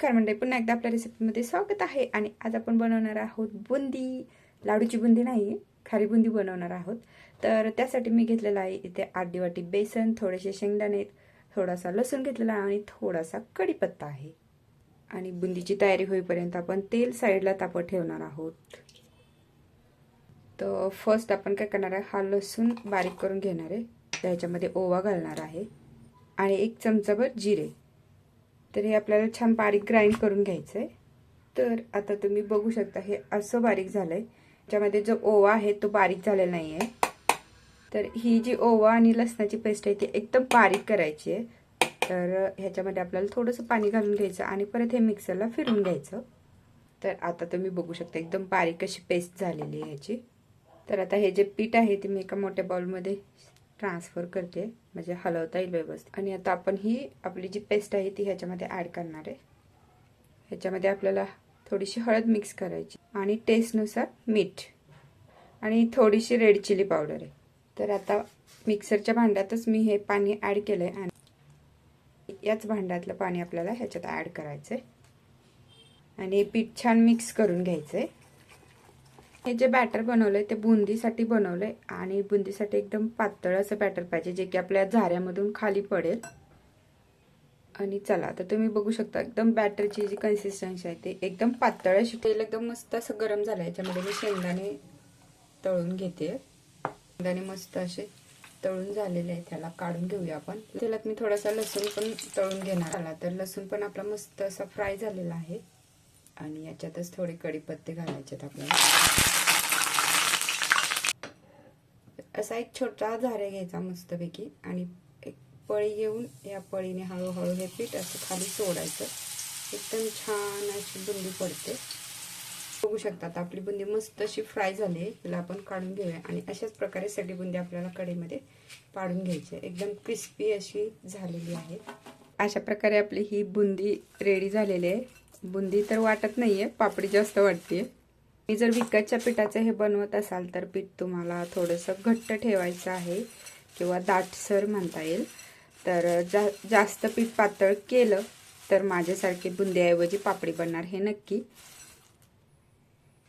नमस्कार मंडळी पुन्हा एकदा आपल्या रेसिपीमध्ये स्वागत आहे. आणि आज आपण बनवणार आहोत बुंदी. लाडूची बुंदी नाही खारी बुंदी बनवणार आहोत. तर त्यासाठी मी घेतलेला आहे इथे अर्धी वाटी बेसन थोडेसे शेंगदाणे थोडासा लसूण घेतलेला आहे आणि थोडासा कढीपत्ता आहे. आणि बुंदीची तयारी होईपर्यंत आपण तेल साईडला तापत ठेवणार आहोत. तर फर्स्ट आपण काय करणार आहे हा लसूण बारीक करून घेणार आहे. त्याच्यामध्ये ओवा घालणार आहे. आणि एक चमचाभर जिरे. तर हे आपल्याला छान बारीक ग्राइंड करून घ्यायचं आहे तर आता तुम्ही बघू शकता हे असं बारीक झालं आहे त्याच्यामध्ये जो ओवा आहे तो बारीक झालेला नाही आहे तर ही जी ओवा आणि लसणाची पेस्ट आहे ती एकदम बारीक करायची आहे. तर ह्याच्यामध्ये आपल्याला थोडंसं पाणी घालून घ्यायचं आणि परत हे मिक्सरला फिरून घ्यायचं. तर आता तुम्ही बघू शकता एकदम बारीक अशी पेस्ट झालेली आहे ह्याची. तर आता हे जे पीठ आहे ते मी एका मोठ्या बाउलमध्ये ट्रान्सफर करते म्हणजे हलवता येईल व्यवस्थित. आणि आता आपण ही आपली जी पेस्ट आहे ती ह्याच्यामध्ये ॲड करणार आहे. ह्याच्यामध्ये आपल्याला थोडीशी हळद मिक्स करायची आणि टेस्टनुसार मीठ. आणि थोडीशी रेड चिली पावडर आहे. तर आता मिक्सरच्या भांड्यातच मी हे पाणी ॲड केलं आहे आणि याच भांड्यातलं पाणी आपल्याला ह्याच्यात ॲड करायचं आहे आणि पीठ छान मिक्स करून घ्यायचं आहे हे जे बॅटर बनवलंय ते बुंदीसाठी बनवलंय आणि बुंदीसाठी एकदम पातळ असं बॅटर पाहिजे जे की आपल्या झाऱ्यामधून खाली पडेल. आणि चला तर तुम्ही बघू शकता एकदम बॅटरची जी कन्सिस्टन्सी आहे ते एकदम पातळ अशी तेल एकदम मस्त असं गरम झालं याच्यामध्ये मी शेंगदाणे तळून घेते. शेंगदाणे मस्त असे तळून झालेले आहे त्याला काढून घेऊया आपण. तेलात मी थोडासा लसूण पण तळून घेणार आला तर लसूण पण आपला मस्त असा फ्राय झालेला आहे. आणि याच्यातच थोडे कढीपत्ते घालायचे आपल्याला. असा एक छोटा झारे घ्यायचा मस्तपैकी आणि एक पळी घेऊन या पळीने हळूहळू हे पीठ असं खाली सोडायचं. एकदम छान अशी बुंदी पडते. बघू शकतात आपली बुंदी मस्त अशी फ्राय झाली आहे. तिला आपण काढून घेऊया आणि अशाच प्रकारे सगळी बुंदी आपल्याला कढईमध्ये पाडून घ्यायची आहे. एकदम क्रिस्पी अशी झालेली आहे. अशा प्रकारे आपली ही बुंदी रेडी झालेली आहे. बुंदी तर वाटत नाही आहे पापडी जास्त वाटते. मी जर विकतच्या पिठाचं हे बनवत असाल तर पीठ तुम्हाला थोडंसं घट्ट ठेवायचं आहे किंवा दाटसर म्हणता येईल. तर जा जास्त पीठ पातळ केलं तर माझ्यासारखी बुंदीऐवजी पापडी बनणार हे नक्की.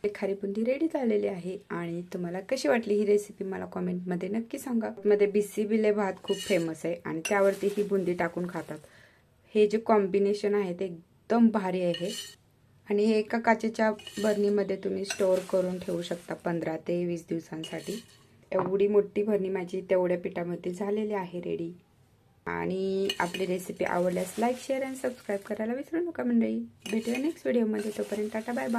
खारी बुंदी रेडी झालेली आहे आणि तुम्हाला कशी वाटली ही रेसिपी मला कॉमेंटमध्ये नक्की सांगा. मध्ये बिस्सी बिले भात खूप फेमस आहे आणि त्यावरती ही बुंदी टाकून खातात. हे जे कॉम्बिनेशन आहे ते एकदम भारी आहे आणि हे एका काचेच्या बरणीमध्ये तुम्ही स्टोअर करून ठेवू शकता पंधरा ते वीस दिवसांसाठी. एवढी मोठी भरणी माझी तेवढ्या पिठामध्ये झालेली आहे रेडी आणि आपली रेसिपी आवडल्यास लाईक शेअर आणि सबस्क्राईब करायला विसरू नका मंडळी. भेटूया नेक्स्ट व्हिडिओमध्ये तोपर्यंत टाटा बाय बाय